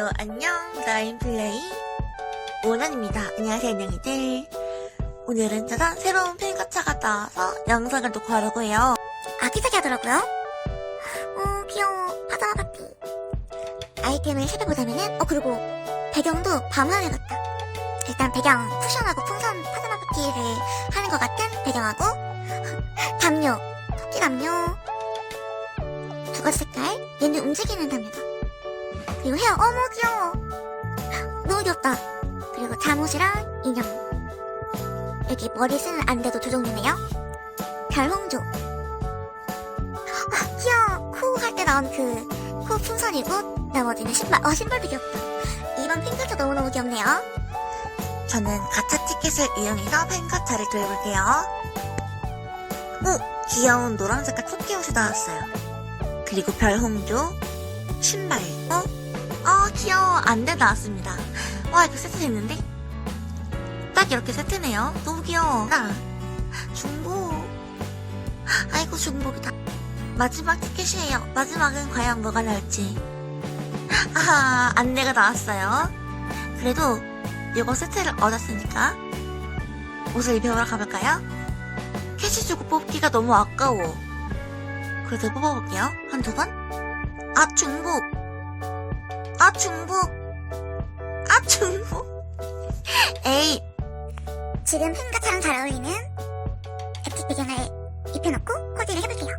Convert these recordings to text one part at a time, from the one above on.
온라인 플레이 오난입니다. 안녕하세요, 안녕이들. 오늘은 짜잔 새로운 팬가차가 나와서 영상을 또 가려고 해요. 아기자기 하더라고요. 어, 귀여워. 파자마 파티. 아이템을 살펴보자면은, 어, 그리고 배경도 밤하늘 같다. 일단 배경 쿠션하고 풍선 파자마 파티를 하는 것 같은 배경하고, 담요. 토끼 담요. 두 가지 색깔. 얘는 움직이는 담요다. 그리고 헤어. 어머, 귀여워. 너무 귀엽다. 그리고 잠옷이랑 인형. 여기 머리 쓰는 안대도 두 종류네요. 별홍조. 아, 귀여워. 코 할 때 나온 그, 코 풍선이고, 나머지는 신발. 어, 신발도 귀엽다. 이번 핑크도 너무너무 귀엽네요. 저는 가차 티켓을 이용해서 팬가차를 돌려볼게요. 오! 귀여운 노란 색깔 토끼 옷이 나왔어요. 그리고 별홍조, 신발. 안대 나왔습니다. 와, 이거 세트 됐는데? 딱 이렇게 세트네요. 너무 귀여워. 나, 중복. 아이고, 중복이다. 마지막 티켓이에요. 마지막은 과연 뭐가 나올지. 아하, 안내가 나왔어요. 그래도 이거 세트를 얻었으니까 옷을 입혀보러 가볼까요? 캐시 주고 뽑기가 너무 아까워. 그래도 뽑아볼게요. 한두 번? 아, 중복. 아, 중복. 아, 중복. 에이, 지금 핑크처럼 잘 어울리는 에픽 배경을 입혀놓고 코디를 해볼게요.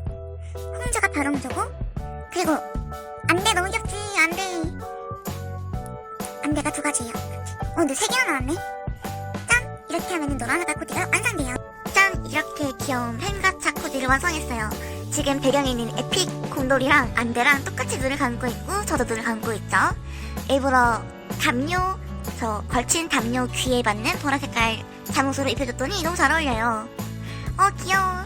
홍조가 별홍조고, 그리고, 안대 너무 귀엽지, 안대. 안대가 두 가지예요. 어, 근데 세 개나 나왔네. 짠! 이렇게 하면 노란 색깔 코디가 완성돼요. 짠! 이렇게 귀여운 펜가차 코디를 완성했어요. 지금 배경에 있는 에픽 곰돌이랑 안대랑 똑같이 눈을 감고 있고, 저도 눈을 감고 있죠. 일부러 담요, 저 걸친 담요 귀에 받는 보라 색깔 잠옷으로 입혀줬더니 너무 잘 어울려요. 어, 귀여워.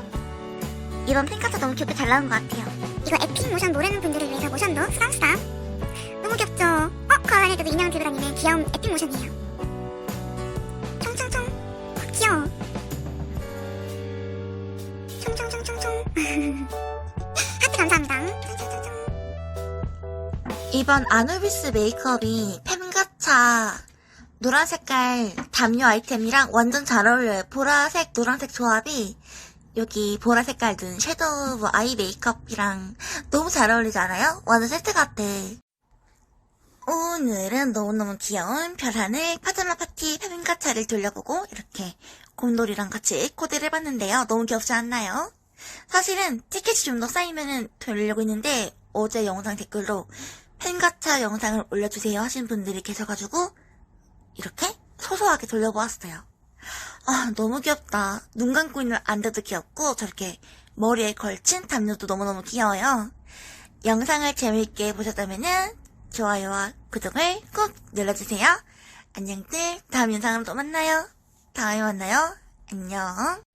이번 핑크도 너무 귀엽게 잘 나온 것 같아요. 이거 에픽 모션 모르는 분들을 위해서 모션도 쓰담쓰담. 너무 귀엽죠? 어, 그 안에도 인형 들고 다니는 귀여운 에픽 모션이에요. 총총총. 어, 귀여워. 총총총총총. 하트 감사합니다. 이번 아누비스 메이크업이 팬가차 노란 색깔 담요 아이템이랑 완전 잘 어울려요. 보라색, 노란색 조합이 여기 보라 색깔 든 섀도우 뭐 아이 메이크업이랑 너무 잘 어울리지 않아요? 완전 세트 같아. 오늘은 너무너무 귀여운 별하늘 파자마 파티 팬가차를 돌려보고 이렇게 곰돌이랑 같이 코디를 해봤는데요. 너무 귀엽지 않나요? 사실은 티켓이 좀 더 쌓이면은 돌리려고 했는데 어제 영상 댓글로 팬가차 영상을 올려주세요 하신 분들이 계셔가지고 이렇게 소소하게 돌려보았어요. 아 너무 귀엽다. 눈 감고 있는 안대도 귀엽고 저렇게 머리에 걸친 담요도 너무너무 귀여워요. 영상을 재미있게 보셨다면은 좋아요와 구독을 꼭 눌러주세요. 안녕들 다음 영상으로 또 만나요. 다음에 만나요. 안녕.